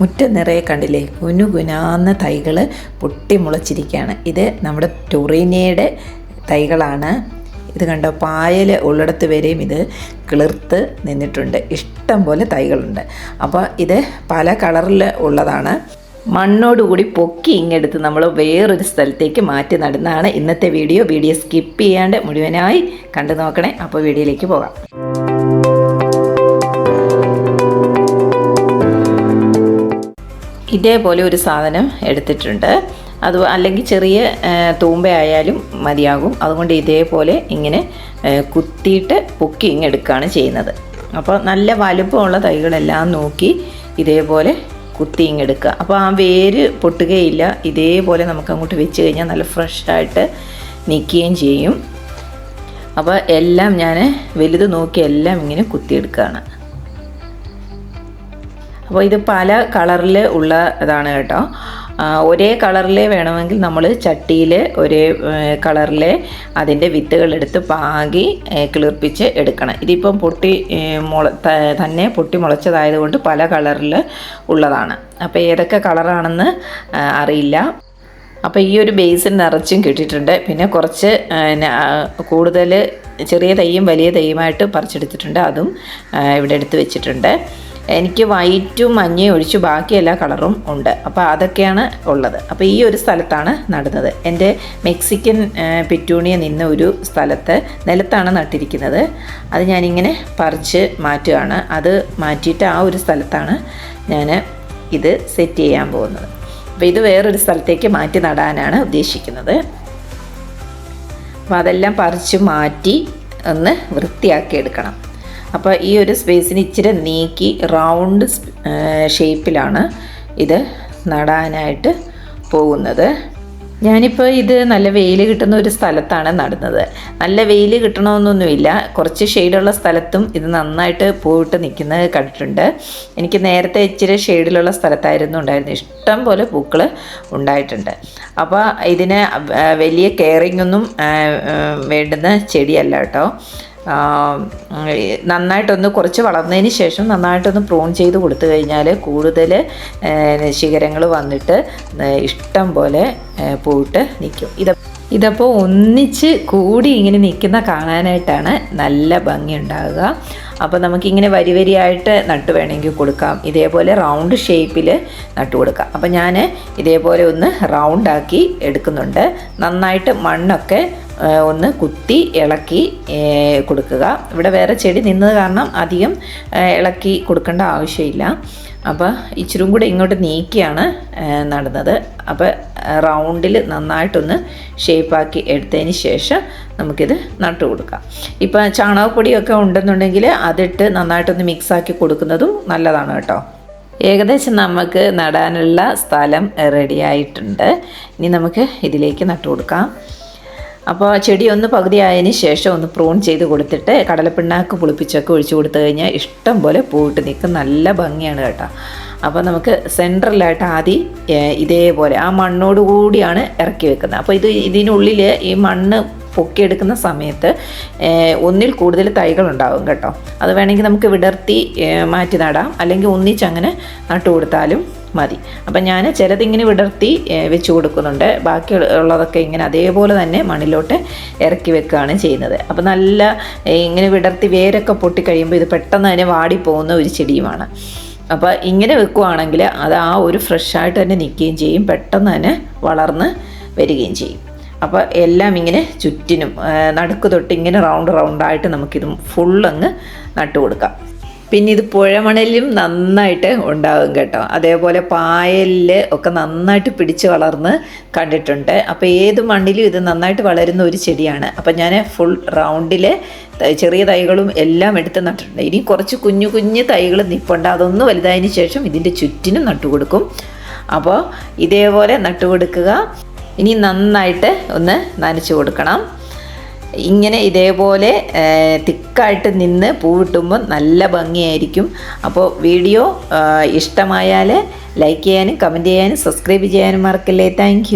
മുറ്റം നിറയെ കണ്ടില്ലേ? കുനു കുനാന്ന തൈകൾ പൊട്ടി മുളച്ചിരിക്കുകയാണ് ഇത് നമ്മുടെ ടൊറീനയുടെ തൈകളാണ്. ഇത് കണ്ടോ? പായൽ ഉള്ളിടത്ത് വരെയും ഇത് കിളിർത്ത് നിന്നിട്ടുണ്ട്. ഇഷ്ടം പോലെ തൈകളുണ്ട്. അപ്പോൾ ഇത് പല കളറിൽ ഉള്ളതാണ്. മണ്ണോടുകൂടി പൊക്കി ഇങ്ങെടുത്ത് നമ്മൾ വേറൊരു സ്ഥലത്തേക്ക് മാറ്റി നടുന്നതാണ് ഇന്നത്തെ വീഡിയോ. വീഡിയോ സ്കിപ്പ് ചെയ്യാണ്ട് മുഴുവനായി കണ്ടു നോക്കണേ. അപ്പോൾ വീഡിയോയിലേക്ക് പോകാം. ഇതേപോലെ ഒരു സാധനം എടുത്തിട്ടുണ്ട്. അത് അല്ലെങ്കിൽ ചെറിയ തൂമ്പയായാലും മതിയാകും. അതുകൊണ്ട് ഇതേപോലെ ഇങ്ങനെ കുത്തിയിട്ട് പൊക്കി ഇങ്ങെടുക്കുകയാണ് ചെയ്യുന്നത്. അപ്പോൾ നല്ല വലുപ്പമുള്ള തൈകളെല്ലാം നോക്കി ഇതേപോലെ കുത്തി ഇങ്ങെടുക്കുക അപ്പോൾ ആ വേര് പൊട്ടുകയില്ല. ഇതേപോലെ നമുക്ക് അങ്ങോട്ട് വെച്ച് കഴിഞ്ഞാൽ നല്ല ഫ്രഷായിട്ട് നിൽക്കുകയും ചെയ്യും. അപ്പോൾ എല്ലാം ഞാൻ വലുത് നോക്കി എല്ലാം ഇങ്ങനെ കുത്തിയെടുക്കുകയാണ്. അപ്പോൾ ഇത് പല കളറിൽ ഉള്ള ഇതാണ് കേട്ടോ. ഒരേ കളറിലെ വേണമെങ്കിൽ നമ്മൾ ചട്ടിയിൽ ഒരേ കളറിലെ അതിന്റെ വിത്തുകളെടുത്ത് പാകി കിളിർപ്പിച്ച് എടുക്കണം. ഇതിപ്പം പൊട്ടി മുള തന്നെ പൊട്ടി മുളച്ചതായതുകൊണ്ട് പല കളറിൽ ഉള്ളതാണ്. അപ്പോൾ ഏതൊക്കെ കളറാണെന്ന് അറിയില്ല. അപ്പോൾ ഈ ഒരു ബേസിൻ നിറച്ചും കിട്ടിയിട്ടുണ്ട്. പിന്നെ കുറച്ച് കൂടുതൽ ചെറിയ തൈയും വലിയ തൈയുമായിട്ട് പറിച്ചെടുത്തിട്ടുണ്ട്. അതും ഇവിടെ എടുത്ത് വെച്ചിട്ടുണ്ട്. എനിക്ക് വൈറ്റും മഞ്ഞയും ഒഴിച്ച് ബാക്കി എല്ലാ കളറും ഉണ്ട്. അപ്പോൾ അതൊക്കെയാണ് ഉള്ളത്. അപ്പോൾ ഈ ഒരു സ്ഥലത്താണ് നടുന്നത്. എന്റെ മെക്സിക്കൻ പെറ്റൂണിയ നിന്ന ഒരു സ്ഥലത്ത് നിലത്താണ് നട്ടിരിക്കുന്നത്. അത് ഞാനിങ്ങനെ പറിച്ച് മാറ്റുകയാണ്. അത് മാറ്റിയിട്ട് ആ ഒരു സ്ഥലത്താണ് ഞാൻ ഇത് സെറ്റ് ചെയ്യാൻ പോകുന്നത്. അപ്പോൾ ഇത് വേറൊരു സ്ഥലത്തേക്ക് മാറ്റി നടാനാണ് ഉദ്ദേശിക്കുന്നത്. അപ്പോൾ അതെല്ലാം പറിച്ച് മാറ്റി ഒന്ന് വൃത്തിയാക്കി എടുക്കണം. അപ്പോൾ ഈ ഒരു സ്പേസിന് ഇച്ചിരി നീക്കി റൗണ്ട് ഷേപ്പിലാണ് ഇത് നടാനായിട്ട് പോകുന്നത്. ഞാനിപ്പോൾ ഇത് നല്ല വെയിൽ കിട്ടുന്ന ഒരു സ്ഥലത്താണ് നടുന്നത്. നല്ല വെയിൽ കിട്ടണമെന്നൊന്നുമില്ല. കുറച്ച് ഷെയ്ഡുള്ള സ്ഥലത്തും ഇത് നന്നായിട്ട് പൂവിട്ട് നിൽക്കുന്നത് കണ്ടിട്ടുണ്ട്. എനിക്ക് നേരത്തെ ഇച്ചിരി ഷെയ്ഡിലുള്ള സ്ഥലത്തായിരുന്നു ഉണ്ടായിരുന്നു ഇഷ്ടം പോലെ പൂക്കൾ ഉണ്ടായിട്ടുണ്ട്. അപ്പോൾ ഇതിന് വലിയ കെയറിംഗ് ഒന്നും വേണ്ടുന്ന ചെടിയല്ല കേട്ടോ. നന്നായിട്ടൊന്ന് കുറച്ച് വളർന്നതിന് ശേഷം നന്നായിട്ടൊന്ന് പ്രൂൺ ചെയ്ത് കൊടുത്തു കഴിഞ്ഞാൽ കൂടുതൽ ശിഖരങ്ങൾ വന്നിട്ട് ഇഷ്ടം പോലെ പോയിട്ട് നിൽക്കും ഇത് ഇതപ്പോൾ ഒന്നിച്ച് കൂടി ഇങ്ങനെ നിൽക്കുന്ന കാണാനായിട്ടാണ് നല്ല ഭംഗി ഉണ്ടാകുക അപ്പോൾ നമുക്കിങ്ങനെ വരി വരിയായിട്ട് നട്ട് വേണമെങ്കിൽ കൊടുക്കാം. ഇതേപോലെ റൗണ്ട് ഷേപ്പിൽ നട്ട് കൊടുക്കാം. അപ്പോൾ ഞാൻ ഇതേപോലെ ഒന്ന് റൗണ്ടാക്കി എടുക്കുന്നുണ്ട്. നന്നായിട്ട് മണ്ണൊക്കെ ഒന്ന് കുത്തി ഇളക്കി കൊടുക്കുക. ഇവിടെ വേറെ ചെടി നിന്നത് കാരണം അധികം ഇളക്കി കൊടുക്കേണ്ട ആവശ്യമില്ല. അപ്പോൾ ഇച്ചിരും കൂടെ ഇങ്ങോട്ട് നീക്കിയാണ് നടന്നത്. അപ്പോൾ റൗണ്ടിൽ നന്നായിട്ടൊന്ന് ഷേപ്പാക്കി എടുത്തതിന് ശേഷം നമുക്കിത് നട്ടു കൊടുക്കാം. ഇപ്പം ചാണകപ്പൊടിയൊക്കെ ഉണ്ടെന്നുണ്ടെങ്കിൽ അതിട്ട് നന്നായിട്ടൊന്ന് മിക്സാക്കി കൊടുക്കുന്നതും നല്ലതാണ് കേട്ടോ. ഏകദേശം നമുക്ക് നടാനുള്ള സ്ഥലം റെഡിയായിട്ടുണ്ട് ഇനി നമുക്ക് ഇതിലേക്ക് നട്ടു കൊടുക്കാം. അപ്പോൾ ചെടി ഒന്ന് പകുതിയായതിന് ശേഷം ഒന്ന് പ്രൂൺ ചെയ്ത് കൊടുത്തിട്ട് കടലപ്പിണ്ണാക്ക് പുളിപ്പിച്ചൊക്കെ ഒഴിച്ചു കൊടുത്തു കഴിഞ്ഞാൽ ഇഷ്ടം പോലെ പൂവിട്ട് നിൽക്കും. നല്ല ഭംഗിയാണ് കേട്ടോ. അപ്പോൾ നമുക്ക് സെൻട്രലായിട്ട് ആദ്യം ഇതേപോലെ ആ മണ്ണോട് കൂടിയാണ് ഇറക്കി വെക്കുന്നത്. അപ്പോൾ ഇത് ഇതിനുള്ളിൽ ഈ മണ്ണ് പൊക്കിയെടുക്കുന്ന സമയത്ത് ഒന്നിൽ കൂടുതൽ തൈകൾ ഉണ്ടാകും കേട്ടോ. അത് വേണമെങ്കിൽ നമുക്ക് വിടർത്തി മാറ്റി നടാം. അല്ലെങ്കിൽ ഒന്നിച്ചങ്ങനെ നട്ടു കൊടുത്താലും മതി. അപ്പം ഞാൻ ചിലതിങ്ങനെ വിടർത്തി വെച്ച് കൊടുക്കുന്നുണ്ട്. ബാക്കി ഉള്ളതൊക്കെ ഇങ്ങനെ അതേപോലെ തന്നെ മണ്ണിലോട്ട് ഇറക്കി വെക്കുകയാണ് ചെയ്യുന്നത്. അപ്പം നല്ല ഇങ്ങനെ വിടർത്തി വേരൊക്കെ പൊട്ടിക്കഴിയുമ്പോൾ ഇത് പെട്ടെന്ന് തന്നെ വാടിപ്പോകുന്ന ഒരു ചെടിയുമാണ്. അപ്പോൾ ഇങ്ങനെ വെക്കുവാണെങ്കിൽ അത് ആ ഒരു ഫ്രഷായിട്ട് തന്നെ നിൽക്കുകയും ചെയ്യും. പെട്ടെന്ന് തന്നെ വളർന്ന് വരികയും ചെയ്യും. അപ്പോൾ എല്ലാം ഇങ്ങനെ ചുറ്റിനും നടുക്ക് തൊട്ട് ഇങ്ങനെ റൗണ്ട് റൗണ്ടായിട്ട് നമുക്കിത് ഫുള്ളങ്ങ് നട്ടു കൊടുക്കാം പിന്നെ ഇത് പുഴമണലിലും നന്നായിട്ട് ഉണ്ടാകും കേട്ടോ. അതേപോലെ പായലിൽ ഒക്കെ നന്നായിട്ട് പിടിച്ച് വളർന്ന് കണ്ടിട്ടുണ്ട്. അപ്പോൾ ഏത് മണ്ണിലും ഇത് നന്നായിട്ട് വളരുന്ന ഒരു ചെടിയാണ്. അപ്പോൾ ഞാൻ ഫുൾ റൗണ്ടിൽ ചെറിയ തൈകളും എല്ലാം എടുത്ത് നട്ടിട്ടുണ്ട്. ഇനി കുറച്ച് കുഞ്ഞു കുഞ്ഞു തൈകൾ നിൽപ്പുണ്ട് അതൊന്ന് വലുതായതിന് ശേഷം ഇതിന്റെ ചുറ്റിനും നട്ടുകൊടുക്കും അപ്പോൾ ഇതേപോലെ നട്ടുകൊടുക്കുക ഇനി നന്നായിട്ട് ഒന്ന് നനച്ചു കൊടുക്കണം. ഇങ്ങനെ ഇതേപോലെ തിക്കായിട്ട് നിന്ന് പൂവിട്ടുമ്പോൾ നല്ല ഭംഗിയായിരിക്കും. അപ്പോൾ വീഡിയോ ഇഷ്ടമായാൽ ലൈക്ക് ചെയ്യാനും കമന്റ് ചെയ്യാനും സബ്സ്ക്രൈബ് ചെയ്യാനും മറക്കല്ലേ. താങ്ക്